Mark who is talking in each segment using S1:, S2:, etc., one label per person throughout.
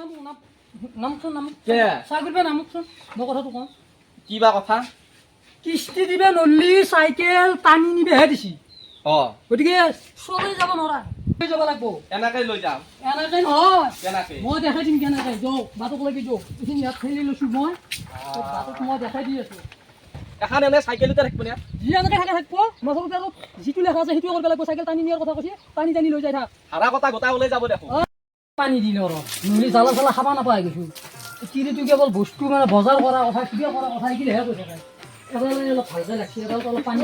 S1: নামক নাম নামকচোন নামক
S2: কে?
S1: চাইকেল পৰা নামকচোন মই কথাটো কওঁ।
S2: কি বা কথা?
S1: কিস্তি দিবে নল্লি চাইকেল টানি নিবেহে দিছি।
S2: অ।
S1: গতিকে চলাই যাব নোৱাৰা। যাব লাগব।
S2: এনেকে লৈ যাম।
S1: এনেকে নহয়।
S2: কেনেকে?
S1: মই দেখাই দিম কেনেকে। যাওক বাটক লাগি যাওক। এইখিনি ইয়াত ঠেলি লৈছো মই। বাটক মই দেখাই দি আছো।
S2: এখন এনে চাইকেলতে থাকিব নে?
S1: যি এনেকে থাকে থাকিব। নচলতে আৰু যিটো লেখা আছে সেইটোৱে কৰিব লাগিব। চাইকেল টানি নিয়াৰ কথা কৈছে। টানি টানি লৈ যাই থাক।
S2: ভাড়া কথা গোটাই ওলাই যাব দেখোন।
S1: পানী দিলে আৰু। নহ'লে জ্বালা চালা খাব নাপাই গৈছো কিৰিটো কেৱল বস্তু মানে বজাৰ কৰা কথা কিবা কৰা কথা এইগিলাহে কৈ থাকে এডাল অলপ ভালকে লাগছে এডালটো অলপ পানী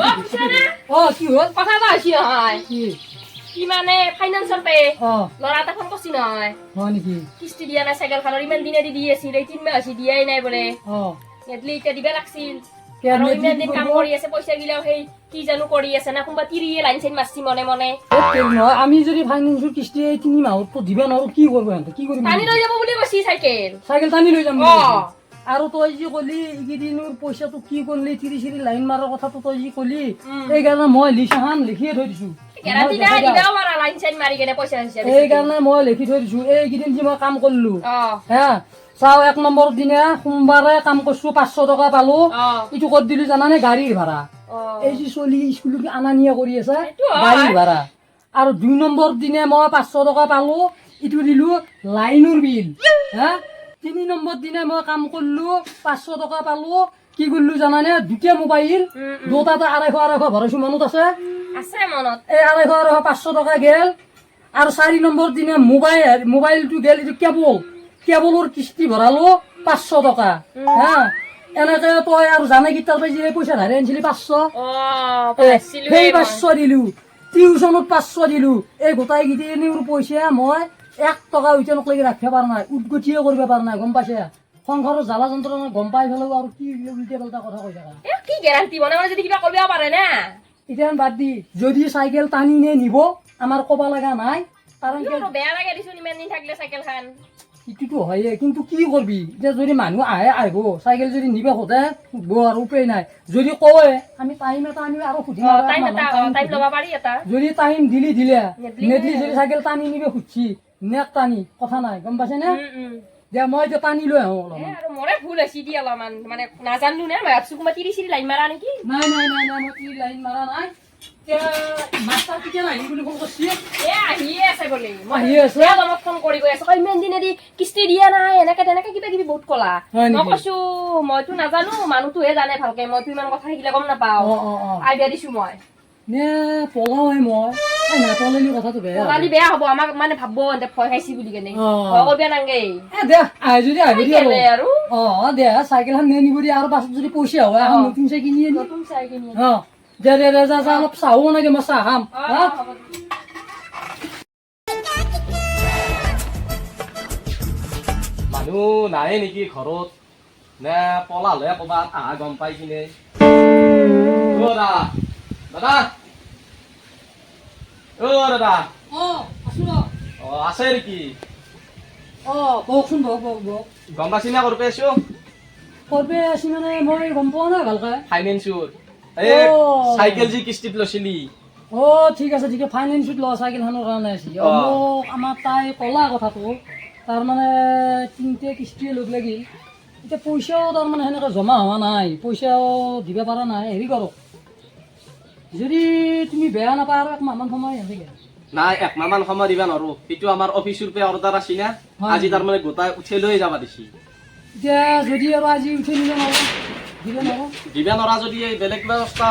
S3: অ,
S1: কি হ'ল?
S3: কথা এটা হৈছি নহয়
S1: কি?
S3: কি মানে ফাইনেন্সৰ পে ল'ৰা এটা ফোন কৰিছি নহয়।
S1: হয় নেকি?
S3: কিস্তি দিয়া নাই চাইকেলখনৰ ইমান দিনে দি আছিল এই তিনমাহ হৈছে দিয়াই নাই বোলে।
S1: অ।
S3: এতিয়া দিবা লাগছিল। না
S1: আমি যদি ফাইনেন্সৰ কিস্তি এই তিনি মাহত দিব নোৱাৰো কি কৰিব কি কৰিম
S3: টানি লৈ যাব বুলি কৈছি চাইকেল।
S1: চাইকেল টানি লৈ যাম। আৰু তই যি কলি এইকেইদিনৰ পইচাটো কি কৰিলি তিৰি চিৰি লাইন মাৰাৰ কথাটো তই যি কলি এইকাৰণে মই এখন লিখিয়ে থৈ দিছো। সেইকাৰণে মই লিখি থৈ দিছো। এইকেইদিন যি মই কাম কৰিলো। হা চাও এক নম্বৰ দিনা সোমবাৰে কাম কৰিছো পাঁচশো টকা পালো। এইটো ক'ত দিলো জানানে? গাড়ীৰ ভাড়া। এই যি চলি স্কুলত আনা নিয়া কৰি আছে গাড়ীৰ ভাড়া। আৰু দুই নম্বৰ দিনে মই পাঁচশো টকা পালো ইটো দিলো লাইনৰ বিল। হা তিনি নম্বৰ দিনে মই কাম কৰিলো পাঁচশো টকা পালো। কি কৰিলো জানানে? দুটা মোবাইল। দুটাতে আঢ়ৈশ আঢ়ৈশ ভৰাইছো মনত আছে।
S3: আছে মনত?
S1: এই আঢ়ৈশ পাঁচশো টকা গেল। আৰু চাৰি নম্বৰ দিনে মোবাইল মোবাইলটো গেল এইটো কেবল। কেবলৰ কিস্তি ভৰালো পাঁচশো টকা। হা? এনেকে তই আৰু জানে কি তাৰ পৰা পইচা ধাৰে আনিছিলি পাঁচশো? সেই পাঁচশো দিলো। টিউচনত পাঁচশো দিলো। এই গোটাই কেইটিনিৰ পইচা। মই এক টকা এতিয়ালৈকে লাগি ৰাখিব পৰা নাই উদগতিয়ে কৰিব পৰা নাই গম পাইছে? সংসাৰৰ জ্বালা যন্ত্ৰণা গম পাই পেলাইও আৰু কি উল্টা পাল্টা কথা কৈ থাকা।
S3: এ কি গেৰাণ্টি মনে মনে যদি কিবা কৰিব পাৰে না?
S1: এতিয়া বাদ দি যদি চাইকেল টানি নে নিব আমাৰ ক'ব লগা নাই। কাৰণ কি
S3: আৰু বেয়া লাগে দেচোন ইমান দিন থাকিলে চাইকেলখন
S1: ইটোতো হয়ে কিন্তু কি কৰবি? এতিয়া যদি মানুহ আহে আহিব। চাইকেল যদি নিবে সোধে সুধব আৰু উপায় নাই। যদি কয় আমি টাইম এটা আনি আৰু সুধিম
S3: টাইম এটা
S1: যদি টাইম দিলি দিলে।
S3: নেদলি
S1: নেদলি যদি চাইকেল টানি নিবে খুজছি নেক টানি কথা নাই গম পাইছে নে। দে মই এতিয়া টানি লৈ আহো অলপমান।
S3: আৰু মোৰে ভুল হৈছে দি অলপমান। মানে নাজানো নে? মই ভাবছ কোনোবা তিৰি চিৰি লাইন মাৰা নেকি?
S1: নাই নাই নাই নাই মই কি লাইন মাৰা নাই। মাষ্টাৰ কেতিয়া বুলি ফোন কৰিছি?
S3: এ আহিয়ে আছে বোলে।
S1: আহিয়ে আছে?
S3: অলপ ফোন কৰি গৈ আছো। ইমান দিনেদি কিস্তি দিয়া নাই এনেকে তেনেকে কিবা কিবি বহুত কলা। মই কৈছো মইতো নাজানো মানুহটোহে জানে ভালকে। মইতো ইমান কথা শিকিলে গম নাপাও। আইডিয়া দিছো মই।
S1: নে পলাওহে মই। এই নাপলালি কথাটো বেয়া হ'ব।
S3: বেয়া হব আমাক মানে ভাবব ভয় খাইছি বুলি কেনে। ভয় কৰিব নাংগে
S1: এ দে আহে যদি আহিব দিয়া
S3: আৰু।
S1: অ দে চাইকেলখন নিয়ে নিব দিয়া আৰু পাছত যদি পইচা হয় এখন নতুন চাইকেল কিনি
S3: নতুন চাই কিনি
S1: অ দে দে দে যা যা অলপ চাহো নাগে মই চাহ খাম হা?
S2: মানুহ নাই নেকি ঘৰত? নে পলালে ক'বাত আহা গম পাই কিনে? দাদা। অ দাদা।
S1: আছো ৰ
S2: অ আছে নেকি
S1: অ কওকচোন বহক বহক বহক
S2: গম পাইছি না কৰপে আছো?
S1: কৰবে আছি মানে মই গম পোৱা নাই ভালকে।
S2: ফাইনেন্সৰ এই। চাইকেল যি কিস্তিত লৈছিলি।
S1: অ ঠিক আছে ঠিক আছে ফাইনেন্সত লোৱা চাইকেলখনৰ কাৰণে আছে। মোক আমাৰ তাই ক'লা কথাটো তাৰমানে তিনিটা কিস্তিয়ে লগ লাগিল। এতিয়া পইচাও তাৰমানে সেনেকৈ জমা হোৱা নাই পইচাও দিব পৰা নাই হেৰি কৰক। যদি তুমি বেয়া নাপায় আৰু এক মাহমান সময় সেনেকৈ
S2: নাই একমাহ মান সময় দিবা নোৱাৰো। সেইটো আমাৰ অফিচৰ পৰা অৰ্ডাৰ আছে না আজি তাৰমানে গোটাই উঠাই লৈ যাবা দিছি।
S1: এতিয়া যদি আৰু আজি উঠি নিব নোৱাৰো দিব নোৱাৰো।
S2: দিবা নোৱাৰা যদি এই বেলেগ ব্যৱস্থা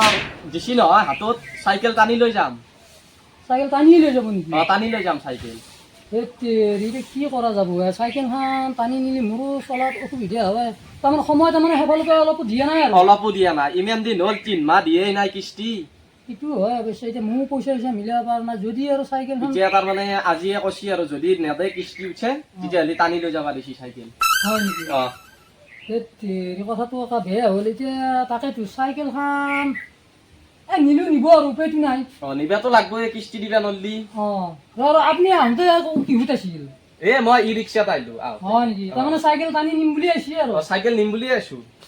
S2: দিছি নহয় হাতত চাইকেল টানি লৈ যাম।
S1: চাইকেল টানি লৈ যাব নেকি?
S2: অ টানি লৈ যাম চাইকেল।
S1: এতিয়া কি কৰা যাব? চাইকেলখন টানি নিলে মোৰো চলাত অসুবিধা হয়। তাৰমানে সময় তাৰমানে সেইফালকে অলপো দিয়া নাই
S2: অলপো দিয়া নাই। ইমান দিন হ'ল তিন মাহ দিয়েই নাই কিস্তি।
S1: সেইটো হয় অৱশ্যে এতিয়া ময়ো পইচা চইচা মিলাব পৰা নাই যদি আৰু চাইকেলখন
S2: এতিয়া তাৰমানে আজিয়ে কৈছি আৰু যদি নেদে কিস্তি উঠে তেতিয়াহ'লে টানি লৈ যাবা দিছি চাইকেল।
S1: হয় নেকি?
S2: অ।
S1: কথাটো একা বেয়া হ'ল এতিয়া তাকেতো চাইকেলখন এই নিলো নিব আৰু উপায়টো নাই।
S2: অ নিবাতো লাগবই কিস্তি দিবা নল্লি।
S1: অঁ ৰ ৰ, আপুনি আহোঁতে আকৌ কিহত আছিল?
S2: এ মই ই ৰিক্সাত আহিলো
S1: হয় নেকি? তাৰমানে চাইকেল টানি নিম বুলি আহিছে আৰু।
S2: চাইকেল নিম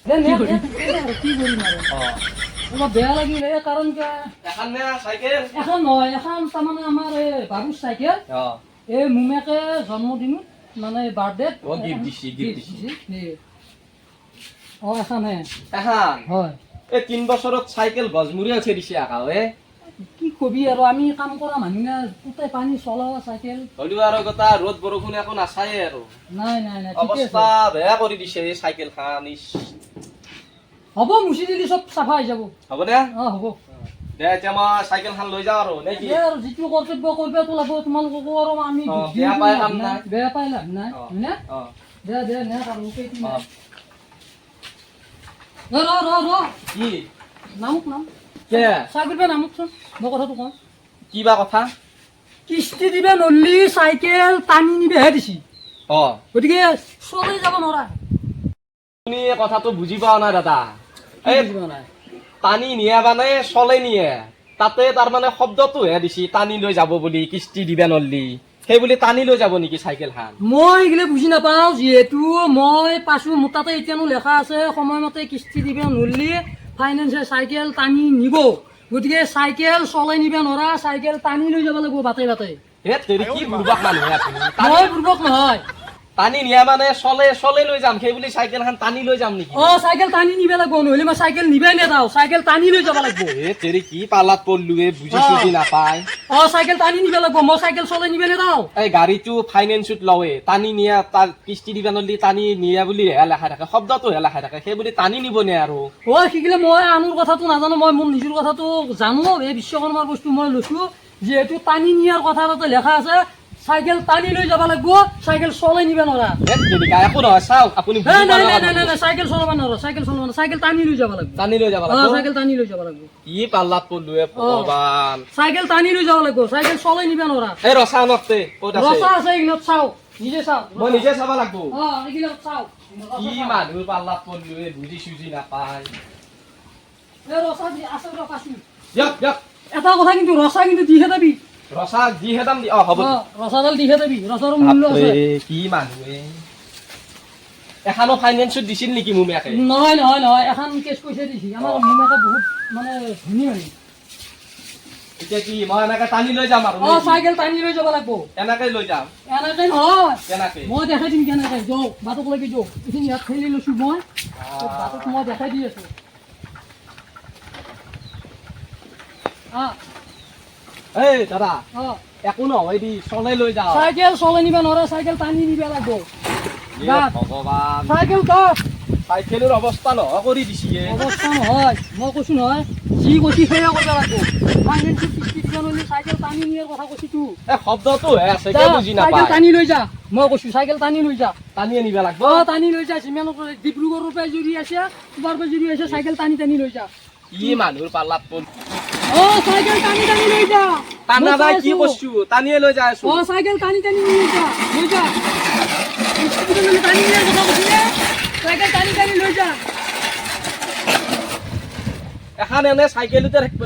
S1: নে, নে, নে, আৰু কি কৰিম আৰু।
S2: অ।
S1: অলপ বেয়া লাগিল এই কাৰণ কিয়
S2: এখন নে চাইকেল?
S1: এখন নহয় এখন তাৰমানে আমাৰ এই বাবুৰ চাইকেল। এই মোমেকে জন্মদিনত মানে বাৰ্থডে
S2: অ।
S1: অঁ এখন হয়।
S2: এই তিন বছৰত চাইকেল গজমুৰি উঠি দিছে আকা এ।
S1: কি কবি আৰু আমি কাম কৰা মানুহ না গোটেই পানী চলাৱা চাইকেল।
S2: হ'লেও আৰু গোটা ৰ'দ বৰষুণ একো নাচায়ে আৰু।
S1: নাই নাই নাই
S2: অৱস্থা বেয়া কৰি দিছে এই চাইকেল খান ইচ।
S1: হ'ব মুচি দিলি চব চাফা হৈ যাব।
S2: হ'ব দে
S1: অঁ হ'ব।
S2: দে এতিয়া মই চাইকেল খান লৈ যাওঁ আৰু নে কি?
S1: আৰু যিটো কৰ্তব্য কৰিবতো লাগিব তোমালোককো আৰু আমি
S2: বেয়া পাই
S1: লাভ নাই। বেয়া পাই লাভ নাই। হয়নে? দে দে নে কেইটি
S2: অ।
S1: ৰ ৰ ৰ ৰ।
S2: কি?
S1: নামক নাম
S2: কে?
S1: চাই কৰিবা নামকচোন মই কথাটো কওঁ।
S2: কিবা কথা?
S1: কিস্তি দিবা নল্লি চাইকেল টানি নিবেহে দিছি।
S2: অ।
S1: গতিকে চলাই যাব নোৱাৰা।
S2: আপুনি কথাটো বুজি পোৱা নাই দাদা।
S1: কি
S2: টানি নিয়ে মানে চলে নিয়ে। তাতে তাৰমানে শব্দটোহে দিছি টানি লৈ যাব বুলি কিস্তি দিবা নল্লি। সেই বুলি টানি লৈ যাব নেকি চাইকেল খান
S1: মই এইগিলা বুজি নাপাওঁ যিহেতু মই পাইছোঁ মোৰ তাতে এতিয়ানো লেখা আছে সময়মতে কিস্তি দিবা নল্লি ফাইনেন্সে চাইকেল টানি নিব। গতিকে চাইকেল চলাই নিব নোৱাৰা চাইকেল টানি লৈ যাব লাগিব বাটে বাটে।
S2: তেৰি কি বুৰ্বাক মানুহ
S1: মই পূৰ্বক নহয়।
S2: টানি নিয়া মানে চলে চলে লৈ যাম। সেই বুলি চাইকেল খান টানি লৈ যাম নেকি?
S1: অ চাইকেল টানি নিব লাগিব নহ'লে মই চাইকেল নিবাই নেযাওঁ। চাইকেল টানি লৈ যাব লাগিব।
S2: এ তেৰি কি পালাত পৰলো এ বুজি চুজি নাপায়।
S1: অ চাইকেল টানি নিব লাগিব মই চাইকেল চলাই নিব নেযাওঁ।
S2: এই গাড়ীটো ফাইনেন্সত লৱে টানি নিয়া তাৰ কিস্তি দিবা নল্লি টানি নিয়া বুলি হে লেখা থাকে শব্দটোহে লেখা থাকে সেই বুলি টানি নিব নে আৰু?
S1: অ শিকিলে মই আনৰ কথাটো নাজানো মই মোৰ নিজৰ কথাটো জানো এই বিশ্বকৰ্মাৰ বস্তু মই লৈছো যিহেতু টানি নিয়াৰ কথা তাতে লেখা আছে চাইকেল টানি লৈ যাব লাগিব চাইকেল চলাই নিব
S2: নহয় চাওক আপুনি
S1: চাইকেল চলাব নোৱাৰা চাইকেল চলাব নোৱাৰা চাইকেল টানি লৈ যাব লাগিব।
S2: টানি লৈ যাব লাগিব।
S1: চাইকেল টানি লৈ যাব লাগিব।
S2: কি পাল্লাত পৰলো এ ভগৱান।
S1: চাইকেল টানি লৈ যাব লাগিব চাইকেল চলাই নিব নোৱাৰা।
S2: এই ৰচা নকতে ক'ত আছে?
S1: এইগিলত চাওঁ নিজে চাওঁ।
S2: মই নিজে চাব লাগিব।
S1: অ এইগিলত চাওঁ।
S2: কি মানুহ পাল্লাত পৰলো এ বুজি চুজি নাপায়।
S1: এই দি আছে ৰ পাছো
S2: দিয়ক দিয়ক।
S1: এটা কথা কিন্তু ৰচা কিন্তু দিহে যাবি।
S2: ৰচা যিহে দাম দি অ হ'ব
S1: অ ৰচাডাল দিহে যাবি ৰচাৰো মূল্য আছে।
S2: কি মানুহে। এখানো ফাইনেন্সত দিছিল নেকি মোৰ
S1: নহয় নহয় নহয় এখন কেছ পইচা দিছি। আমাৰ মোমাকে বহুত মানে ধনী মানে
S2: এতিয়া কি মই এনেকে টানি লৈ যাম আৰু
S1: অ চাইকেল টানি লৈ যাব লাগিব।
S2: এনেকে লৈ যাম।
S1: এনেকে নহয়।
S2: কেনেকে?
S1: মই দেখাই দিম কেনেকে। যাওঁ বাটক লাগি যাওঁ এইখিনি ইয়াত ঠেলি লৈছো মই। বাটক মই দেখাই দি আছো। অ
S2: এই দাদা একো নহয় দি চলাই লৈ যাওঁ।
S1: চাইকেল চলাই নিব নোৱাৰা চাইকেল টানি নিব লাগিব।
S2: ভগৱান।
S1: চাইকেল কাট
S2: চাইকেলৰ অৱস্থা নহয় কৰি দিছি
S1: অৱস্থা নহয় মই কৈছো নহয় যি কৈছি সেয়া কৰিব লাগিব ফাইনেন্সিয়েল চাইকেল টানি নিয়াৰ কথা কৈছো তো।
S2: এ শব্দটোহে আছে কে বুজি
S1: চাইকেল টানি লৈ যা। মই কৈছো চাইকেল টানি লৈ যা।
S2: টানি আনিব লাগিব।
S1: অ টানি লৈ যা ডিব্ৰুগড়ৰ পৰা যদি আছে তোমাৰ পৰা যদি আছে চাইকেল টানি টানি লৈ যা।
S2: কি মানুহৰ পাল্লাত
S1: অ চাইকেল টানি টানি লৈ যা।
S2: টানা
S1: চাই
S2: কি
S1: আছো।
S2: টানিয়ে লৈ যাই আছো
S1: অ চাইকেল টানি টানি লৈ যা যা। টানি কথা লৈ যা।
S2: এখন এনে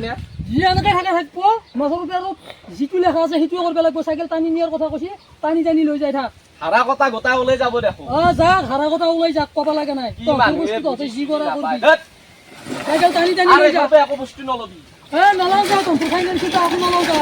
S2: নে।
S1: যি এনেকে থাকে থাকিব। আৰু যিটো লেখা আছে সেইটোৱে কৰিব লাগিব। চাইকেল টানি নিয়াৰ কথা কৈছে। টানি টানি লৈ যাই থাক।
S2: হাৰা কটা গোটাই ওলাই যাব দেখোন।
S1: অ যাক হাৰা কথা ওলাই যাক ক'ব লাগে নাই। তহঁতে যি কৰা। চাইকেল টানি টানি লৈ যা।
S2: এইফালে একো বস্তু নলবি।
S1: এ নলওঁ যা তহঁতৰ ফাইনেন্সিয়েল একো নলওঁ যা